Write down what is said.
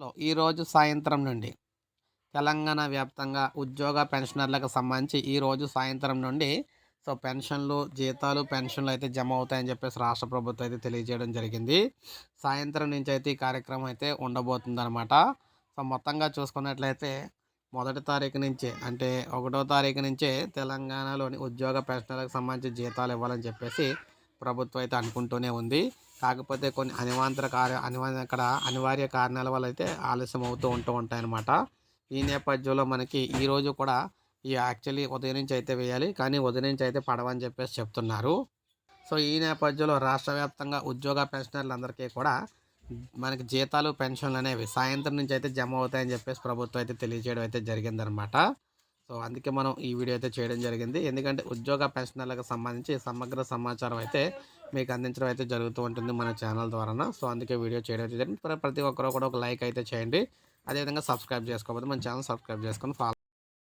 లో ఈరోజు సాయంత్రం నుండి తెలంగాణ వ్యాప్తంగా ఉద్యోగ పెన్షనర్లకు సంబంధించి ఈరోజు సాయంత్రం నుండి సో పెన్షన్లు జీతాలు పెన్షన్లు అయితే జమ అవుతాయని చెప్పేసి రాష్ట్ర ప్రభుత్వం అయితే తెలియజేయడం జరిగింది. సాయంత్రం నుంచి అయితే ఈ కార్యక్రమం అయితే ఉండబోతుంది అనమాట సో మొత్తంగా చూసుకున్నట్లయితే మొదటి తారీఖు నుంచే అంటే ఒకటో తారీఖు నుంచే తెలంగాణలోని ఉద్యోగ పెన్షనర్లకు సంబంధించి జీతాలు ఇవ్వాలని చెప్పేసి ప్రభుత్వం అయితే అనుకుంటూనే ఉంది. కాకపోతే కొన్ని అనివాంతర కార్య అనివార్య అక్కడ అనివార్య కారణాల వల్ల అయితే ఆలస్యం అవుతూ ఉంటూ ఉంటాయన్నమాట. ఈ నేపథ్యంలో మనకి ఈరోజు కూడా ఈ యాక్చువల్లీ ఉదయం నుంచి అయితే వేయాలి కానీ ఉదయం నుంచి అయితే పడవని చెప్పేసి చెప్తున్నారు. సో ఈ నేపథ్యంలో రాష్ట్ర వ్యాప్తంగా ఉద్యోగ పెన్షనర్లందరికీ కూడా మనకి జీతాలు పెన్షన్లు అనేవి సాయంత్రం నుంచి అయితే జమ అవుతాయని చెప్పేసి ప్రభుత్వం అయితే తెలియజేయడం అయితే జరిగిందనమాట సో అందుకే మనం ఈ వీడియో అయితే చేయడం జరిగింది. ఎందుకంటే ఉద్యోగ పెన్షనర్లకు సంబంధించి సమగ్ర సమాచారం అయితే మీకు అందించడం అయితే జరుగుతూ ఉంటుంది మన ఛానల్ ద్వారా సో అందుకే వీడియో చేయడం జరిగింది ప్రతి ఒక్కరు కూడా ఒక లైక్ అయితే చేయండి. అదేవిధంగా సబ్స్క్రైబ్ చేసుకోకపోతే మన ఛానల్ సబ్స్క్రైబ్ చేసుకొని ఫాలో